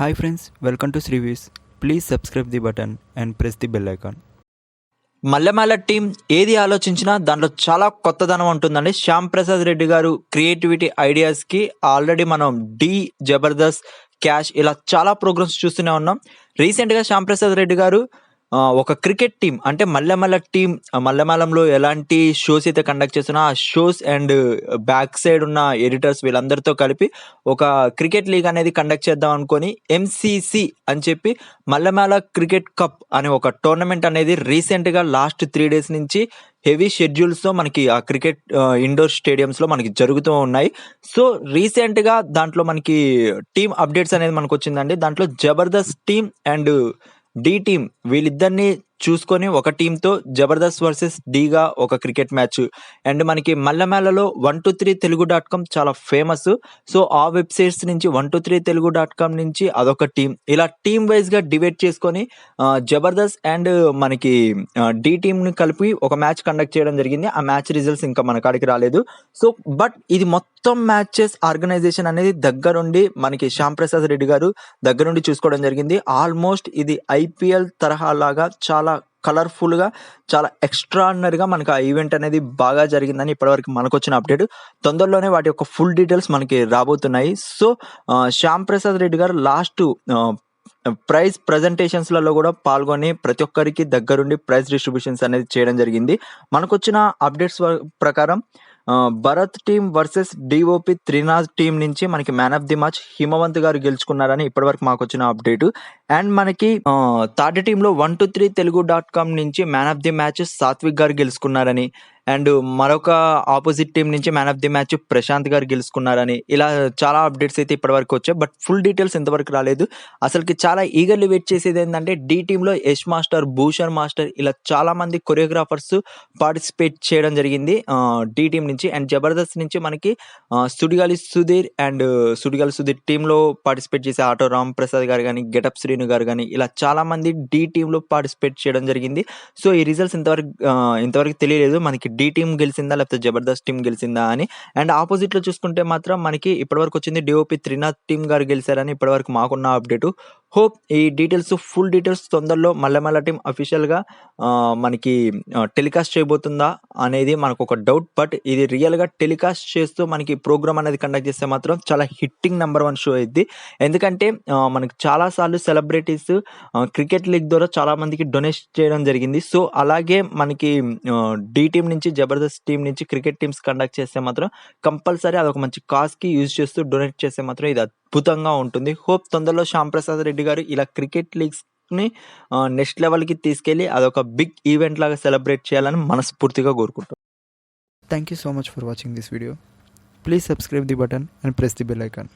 Hi friends welcome to శ్రీవీస్ please subscribe the button and press the bell icon Mallemala team ఏది ఆలోచించినా దాంట్లో చాలా కొత్తదనం ఉంటుందండి. శ్యామ్ ప్రసాద్ రెడ్డి గారు క్రియేటివిటీ ఐడియాస్కి ఆల్రెడీ మనం డి జబర్దస్త్ క్యాష్ ఇలా చాలా ప్రోగ్రామ్స్ చూస్తూనే ఉన్నాం. రీసెంట్గా శ్యామ్ ప్రసాద్ రెడ్డి గారు ఒక క్రికెట్ టీం అంటే మల్లెమల్ల టీం మల్లెమాలంలో ఎలాంటి షోస్ అయితే కండక్ట్ చేస్తున్నా ఆ షోస్ అండ్ బ్యాక్ సైడ్ ఉన్న ఎడిటర్స్ వీళ్ళందరితో కలిపి ఒక క్రికెట్ లీగ్ అనేది కండక్ట్ చేద్దాం అనుకొని ఎంసీసీ అని చెప్పి మల్లెమాల క్రికెట్ కప్ అనే ఒక టోర్నమెంట్ అనేది రీసెంట్గా లాస్ట్ త్రీ డేస్ నుంచి హెవీ షెడ్యూల్స్తో మనకి ఆ క్రికెట్ ఇండోర్ స్టేడియంస్లో మనకి జరుగుతూ ఉన్నాయి. సో రీసెంట్గా దాంట్లో మనకి టీమ్ అప్డేట్స్ అనేది మనకు వచ్చిందండి దాంట్లో Jabardasth team and Dhee team వీళ్ళిద్దరిని చూసుకొని ఒక టీంతో జబర్దస్త్ వర్సెస్ డీగా ఒక క్రికెట్ మ్యాచ్. అండ్ మనకి మల్లమేళలో one two three Telugu dot com చాలా ఫేమస్. సో ఆ వెబ్సైట్స్ నుంచి one two three Telugu dot com నుంచి అదొక టీం. ఇలా టీం వైజ్గా డివైడ్ చేసుకొని జబర్దస్త్ అండ్ మనకి డి టీంని కలిపి ఒక మ్యాచ్ కండక్ట్ చేయడం జరిగింది. ఆ మ్యాచ్ రిజల్ట్స్ ఇంకా మన కాడికి రాలేదు. సో బట్ ఇది మొత్తం మ్యాచెస్ ఆర్గనైజేషన్ అనేది దగ్గరుండి మనకి శ్యామ్ ప్రసాద్ రెడ్డి గారు దగ్గరుండి చూసుకోవడం జరిగింది. ఆల్మోస్ట్ ఇది ఐపీఎల్ తరహా లాగా చాలా కలర్ఫుల్గా చాలా ఎక్స్ట్రాడినరీగా మనకి ఆ ఈవెంట్ అనేది బాగా జరిగిందని ఇప్పటివరకు మనకు వచ్చిన అప్డేట్ తొందరలోనే వాటి యొక్క ఫుల్ డీటెయిల్స్ మనకి రాబోతున్నాయి. సో శ్యామ్ ప్రసాద్ రెడ్డి గారు లాస్ట్ ప్రైజ్ ప్రజెంటేషన్స్లలో కూడా పాల్గొని ప్రతి ఒక్కరికి దగ్గరుండి ప్రైజ్ డిస్ట్రిబ్యూషన్స్ అనేది చేయడం జరిగింది. మనకు వచ్చిన అప్డేట్స్ ప్రకారం Bharath team versus DOP Trinath team నుంచి మనకి man of the match Himavanth garu గెలుచుకున్నారని ఇప్పటివరకు మాకు వచ్చిన అప్డేట్. అండ్ మనకి థర్డ్ టీంలో one two three Telugu dot com నుంచి man of the match Sathvik garu గెలుచుకున్నారని and మరొక ఆపోజిట్ టీం నుంచి man of the match Prashanth garu గెలుచుకున్నారని ఇలా చాలా అప్డేట్స్ అయితే ఇప్పటివరకు వచ్చాయి. బట్ ఫుల్ డీటెయిల్స్ ఇంతవరకు రాలేదు. అసలుకి చాలా ఈగర్లీ వెయిట్ చేసేది ఏంటంటే డి టీంలో యష్ మాస్టర్ భూషణ్ మాస్టర్ ఇలా చాలా మంది కొరియోగ్రాఫర్స్ పార్టిసిపేట్ చేయడం జరిగింది డి టీం నుంచి. అండ్ జబర్దస్త్ నుంచి మనకి సుడిగాలి సుధీర్ అండ్ సుడిగాలి సుధీర్ టీంలో పార్టిసిపేట్ చేసే ఆటో రామ్ ప్రసాద్ గారు కానీ గెటప్ శ్రీను గారు కానీ ఇలా చాలా మంది డి టీంలో పార్టిసిపేట్ చేయడం జరిగింది. సో ఈ రిజల్ట్స్ ఇంతవరకు ఇంతవరకు తెలియలేదు. మనకి డి టీం గెలిచిందా లేకపోతే జబర్దస్త్ టీం గెలిచిందా అని. అండ్ ఆపోజిట్లో చూసుకుంటే మాత్రం మనకి ఇప్పటివరకు వచ్చింది డిఓపి త్రినాథ్ టీం గారు గెలిచారని ఇప్పటివరకు మాకున్న అప్డేటు హోప్ ఈ డీటెయిల్స్ ఫుల్ డీటెయిల్స్ తొందరలో మల్లెమల్ల టీం అఫీషియల్గా మనకి టెలికాస్ట్ చేయబోతుందా అనేది మనకు ఒక డౌట్ బట్ ఇది రియల్గా టెలికాస్ట్ చేస్తూ మనకి ప్రోగ్రామ్ అనేది కండక్ట్ చేస్తే మాత్రం చాలా హిట్టింగ్ నెంబర్ వన్ షో అయింది ఎందుకంటే మనకు చాలాసార్లు చాలా సార్లు సెలబ్రిటీస్ క్రికెట్ లీగ్ ద్వారా చాలామందికి డొనేట్ చేయడం జరిగింది. సో అలాగే మనకి డి టీం నుంచి జబర్దస్త్ టీం నుంచి క్రికెట్ టీమ్స్ కండక్ట్ చేస్తే మాత్రం కంపల్సరీ అదొక మంచి కాస్కి యూజ్ చేస్తూ డొనేట్ చేస్తే మాత్రం ఇది అద్భుతంగా ఉంటుంది. హోప్ తొందరలో శ్యామ్ ప్రసాద్ రెడ్డి గారు ఇలా క్రికెట్ లీగ్స్ని నెక్స్ట్ లెవెల్కి తీసుకెళ్ళి అదొక బిగ్ ఈవెంట్ లాగా సెలబ్రేట్ చేయాలని మనస్ఫూర్తిగా కోరుకుంటాం thank you so much for watching this video please subscribe the button and press the bell icon